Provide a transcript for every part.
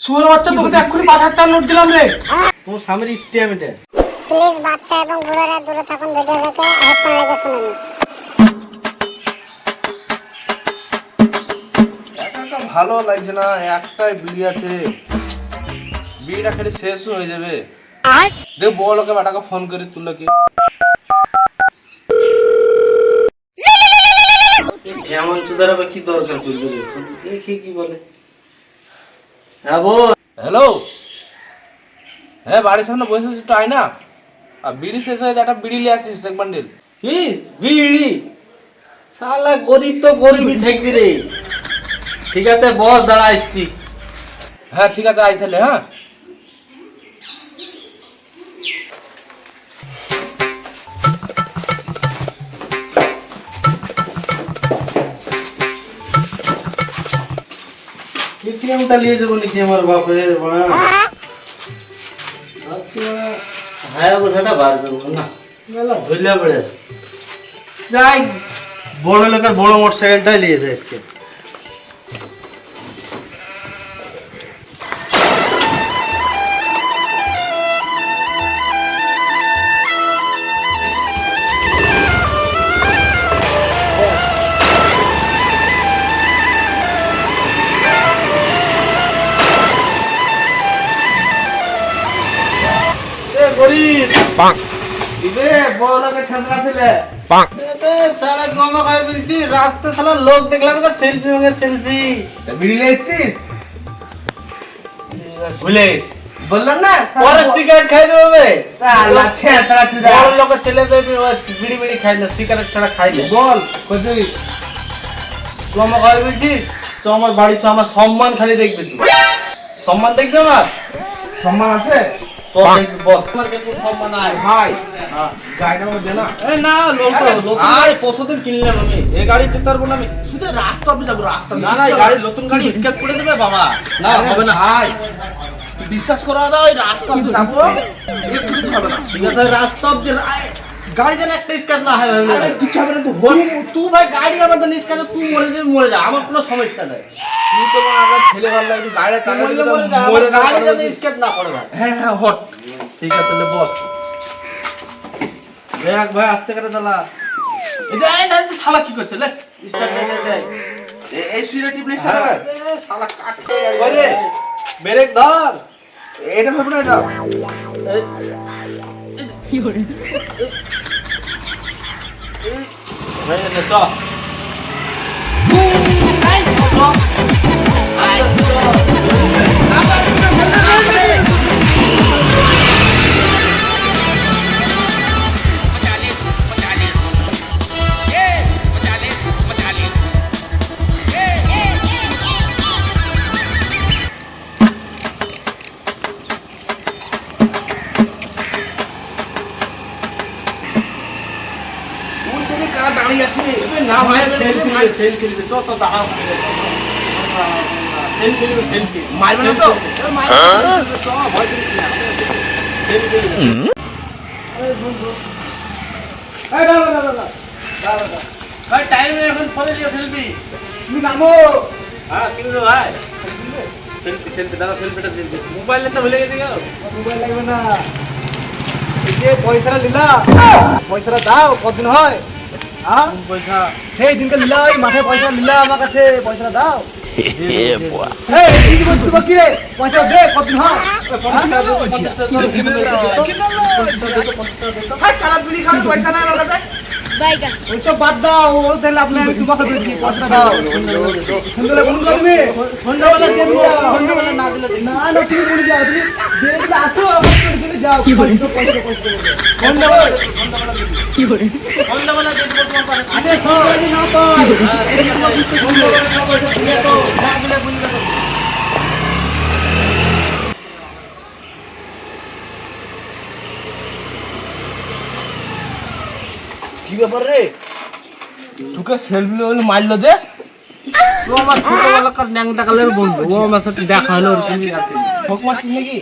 শুয়োর বাচ্চা তোকে এক্ষুনি পাঁচ হাজার টাকা নোট দিলাম রে তোমার স্বামীর স্টেম এটা প্লিজ বাচ্চা এবং বুড়োরা দূরে থাকুন ভিডিও থেকে হেডফোন শুনুন ভালো লাগছে না একটাই বিড়ি আছে বিড়িটা খালি শেষ হয়ে যাবে দেখ বল ওকে বেটাকে ফোন করে তুললো কি যেমন চুদার হবে কি দরকার করবে দেখি কি বলে হ্যাঁ বল। হ্যালো? হ্যাঁ বাড়ির সামনে বসে আছিস তো আয় না আর বিড়ি শেষ হয়ে একটা বিড়ি নিয়ে আসিস এক বান্ডিল। কি? বিড়ি? শালা গরিব তো গরিবই থাকবি রে। ঠিক আছে বস দাঁড়া আসছি হ্যাঁ ঠিক আছে আয় তাহলে হ্যাঁ? এটিএমটা নিয়ে যাব নাকি আমার বাপে? ভাবছি হায়া বোঝাটা বার করব, না? মেলা ধরলে পড়ে যাই, বড় লোকের বড় মোটর সাইকেলটাই নিয়েছে আজকে। বড় লোকের ছাত্রা ছেলে। সারা গমা খাই বলছি রাস্তা সালা লোক দেখলাম তো সেলফি মগে সেলফি বিড়ি নিয়ে ভুলে বললাম না পরে সিগারেট খাই দেবো সালা ছেঁতরা চুদা। বড় লোকের ছেলে তো বিড়ি বিড়ি খাই না সিগারেট ছাড়া খাই না। বল গমা খাই বলছিস চ আমার বাড়ি চ আমার সম্মান খালি দেখবি তুই। সম্মান দেখবি আমার? সম্মান আছে? হ্যাঁ বিশ্বাস করা দাও রাস্তা ঠিক আছে রাস্তা যেন একটা স্কেচ না হয় আরে কিছু হবে না তো। তুই ভাই গাড়ি তুই মরে যা আমার কোনো সমস্যা নাই। তুই তো ছেলে ভালো লাগে তুই মরে আমার গাড়ি যেন না করে ভাই। হ্যাঁ হ্যাঁ হট। ঠিক আছে তাহলে বস। দেখ ভাই আস্তে করে চালা। এটা এই না শালা কি করছে লে স্টার্ট দে দে। এ- এই সুইটা টিপলে হ্যাঁ। শালা। ব্রেক ধর। এটা হবে না এটা। হয়ে গেছে চ তুই সেলফি সেলফি চ চ দাঁড়াও সেলফি সেলফি মারবে না। তো এই দাঁড়া দাঁড়া দাঁড়া ভাই টাইম এখন ফলে দিও সেলফি তুমি নামো হ্যাঁ কিনলো ভাই সেলফি সেলফি দাদা সেলফিটা সেলফি মোবাইল তো ভুলে গেছে মোবাইল না যে পয়সাটা নিলা পয়সাটা দাও কতদিন হয় হ্যাঁ পয়সা। সেই দিনকে নিলা ওই মাঠে পয়সা নিলা আমার কাছে পয়সাটা দাও। পয়সা দে কদিন হয়? পয়সা নাই আমার কাছে। বাইগান ওইসব বাদ দাও ও তাহলে আপনি আমি তোমাকে বলছি দাও। সুন্দর কোন তুমি সন্ধ্যাবেলা যেতে সন্ধ্যাবেলা না দিলে না না তুমি বলে যাও তুমি দেখলে আসো আমার যাও। কি বলে? সন্ধ্যাবেলা তোমার আরে না পাই সন্ধ্যাবেলা না বুঝলে তো কি ব্যাপার রে? তোকে সেলফি বলে মারলো যে? ও আমার ছোটবেলাকার ন্যাংটা কালের বন্ধু। ও আমার সাথে দেখা হলো আছে ফক মারছিস নাকি?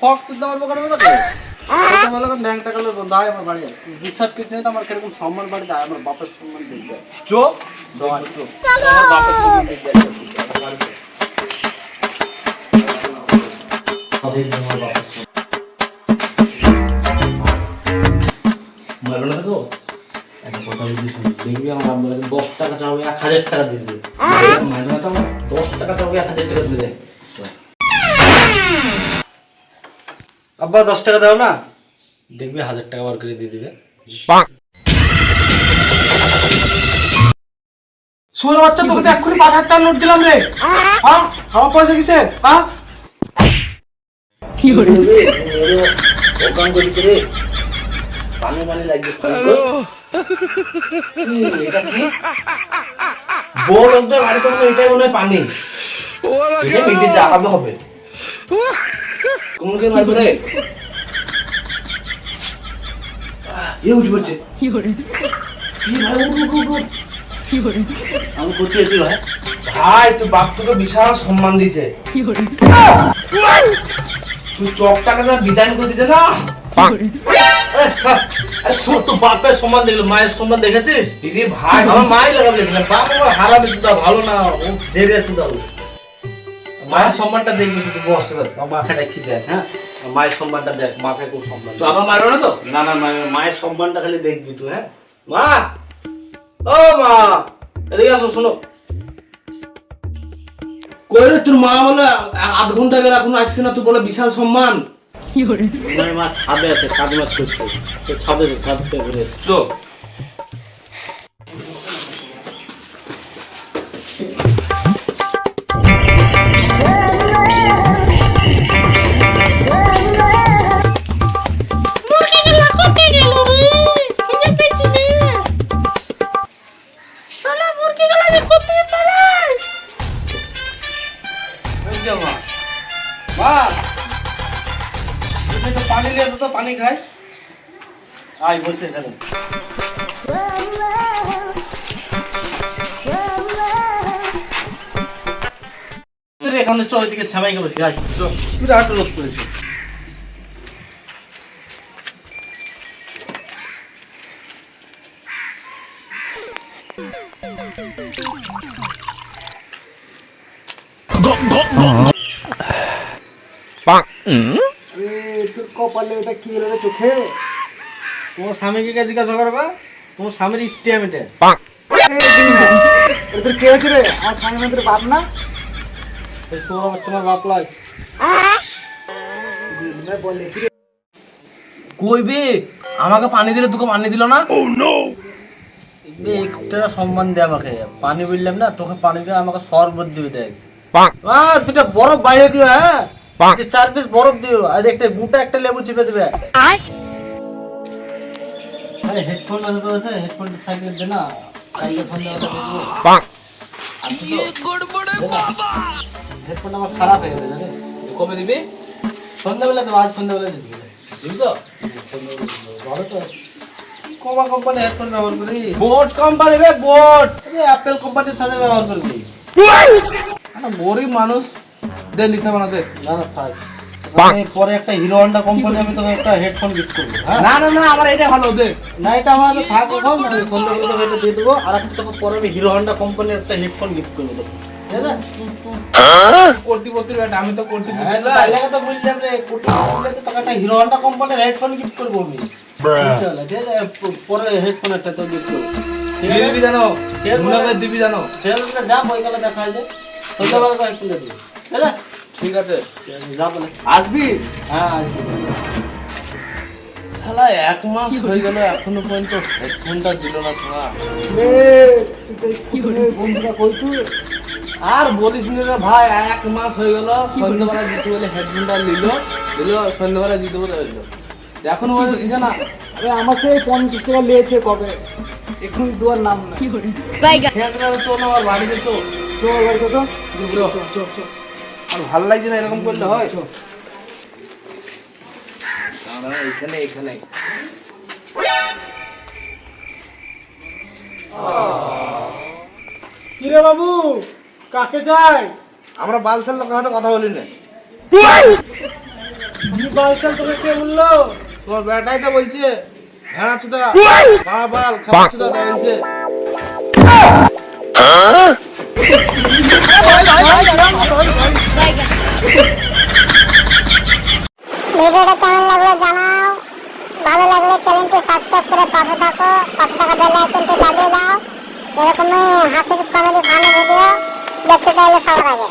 ফক তো দেওয়ার বকার মতো করে বন্ধু। আয় আমার বাড়ি। বিশ্বাস করতে নেই আমার কীরকম সম্মান বাড়িতে আয়, আমার বাপের সম্মান দেখবে। চো। আমার দেখবে মারবে না একটা কথা বলছি দেখবি আমার আব্বা দশ টাকা চাও এক হাজার টাকা দিয়ে দেবে। মারবে তো আমার দশ টাকা চাও এক হাজার টাকা দিয়ে দেয় আব্বা দশ টাকা দাও না। দেখবি হাজার টাকা বার করে দিয়ে দিবে। সোর বাচ্চা তোকে এক্ষুনি পাঁচ হাজার টাকা নোট দিলাম রে। হ্যাঁ আমার পয়সা কিসে? হ্যাঁ দোকান করি করে পানি পানি লাগবে কি বউ লোকদের বাড়িতে মনে এটাই মনে হয় পানি। এটা মিটে জ্বালাতে হবে। কোনকে মারবে রে এ উঠে পড়ছে। কি ভাই উঠ উঠ উঠ উঠ। আমি করতে এসেছি ভাই। ভাই তোর বাপ তোকে বিশাল সম্মান দিয়েছে। তুই চকটাকে যা ডিজাইন করে দিয়েছে না? তো বাপের সম্মান দেখল মায়ের সম্মান দেখেছিস? দিদি ভাই আমার মাই লাগাবে না বাপ আমার হারাবে চুদা ভালো না ও জেরে চুদা মায়ের সম্মানটা দেখবি শুধু বস এবার মাকে ডাকছি দেখ হ্যাঁ? মায়ের সম্মানটা দেখ মাকে খুব সম্মান তো আবার মারবে না তো? না না মায়ের মায়ের সম্মানটা খালি দেখবি তুই হ্যাঁ? মা! ও মা! এদিকে আসো শোনো। কই তোর মা বলে আধ ঘণ্টা গেলে এখন আসছে না তুই বলে বিশাল সম্মান। মানে মাছ ছাদে আছে কাজ মাছ করছে ছাদে ছাদ ঘুরে এসে তুমি তো পানি নিয়ে তো পানি খাই আয় বসে এখানে। এখানে চল এদিকে ছামাইকে বসি আয়। বিরাট করেছে কপালে এটা কি হলো চোখে? তোমার স্বামীকে কে জিজ্ঞাসা করবা? তোমার স্বামীর স্টেম এটা। এ তোর কে হয়েছে রে? আমার স্বামী মন্দির বাপ না। এই তোমার বাচ্চা আমার বাপ লাগ। না বলে কি? কইবে আমাকে পানি দিলে তোকে পানি দিল না? বে একটা সম্মান দে আমাকে। পানি বললাম না তোকে পানি দিয়ে আমাকে শরবত দিবে দেখ। আ দুটা বরফ বাইরে দিও হ্যাঁ? যে চার পিস বরফ দিও আজ একটা গোটা একটা লেবু চিপে দিবে। আরে হেডফোন আছে তো আছে হেডফোন সাইডে দে না। সাইডে ফোন হেডফোন আমার খারাপ হয়ে গেছে কবে দিবি? সন্ধ্যাবেলা আজ সন্ধ্যাবেলা তো? ভালো তো। কোমা কোম্পানি হেডফোন ব্যবহার করি বোট কোম্পানি বে বোট। অ্যাপেল কোম্পানির সাথে ব্যবহার করবি। গরিব মানুষ। দে লিখে বানাতে না না থাক। পরে একটা হিরো হন্ডা কোম্পানি আমি তোকে একটা হেডফোন গিফট করব হ্যাঁ? না না না আমার এটা ভালো দে। না এটা আমার তো থাক এখন। সন্ধ্যাবেলা তোকে এটা দিয়ে দেবো। আর একটা তোকে পরে আমি হিরো হন্ডা কোম্পানির একটা হেডফোন গিফট করব তোকে আমি তো তো বুঝলাম রে কোটি তো তোকে একটা হিরো হন্ডা কোম্পানির হেডফোন গিফট করব আমি। পরে হেডফোন একটা তো গিফট করব। দিবি জানো। দিবি জানো। যা বইকালে দেখা যায় সন্ধ্যাবেলা হেডফোন দিবি। ঠিক আছে। ঠিক আছে আসবি? হ্যাঁ আসবি। শালা এক মাস হয়ে গেল এখনও পর্যন্ত হেডফোনটা দিল না তোরা রে তুই সেই কুকুরের বন্ধুরা কই তুই? আর বলিস নি ভাই এক মাস হয়ে গেল সন্ধ্যাবেলা দিতে বলে হেডফোনটা নিল দিল সন্ধ্যাবেলা দিতে বলে এখনও পর্যন্ত দিছে না? আরে আমাকে পঞ্চাশ টাকা নিয়েছে কবে? এখন দুয়ার নাম না চল আমার বাড়িতে চল। চল তো চল চল চল। আর ভালো লাগছে না এরকম করলে হয়? এখানে এখানে। কিরে বাবু? কাকে চাই? আমরা বালসার লোকের সাথে কথা বলি না। আমি বালচাল তোকে কে বলল? তোমার বেটাই তো বলছে হ্যাঁ চুদা। বাল বাল খাবার চুদা বলছে ভিডিওটা কেমন লাগল জানাও। ভালো লাগলে চ্যানেলটি সাবস্ক্রাইব করে পাশে থাকো। পাশে থাকা বেল আইকনটি দাবিয়ে দাও। এরকমই হাসির কমেডি ফানি ভিডিও দেখতে চাইলে সবার আগে।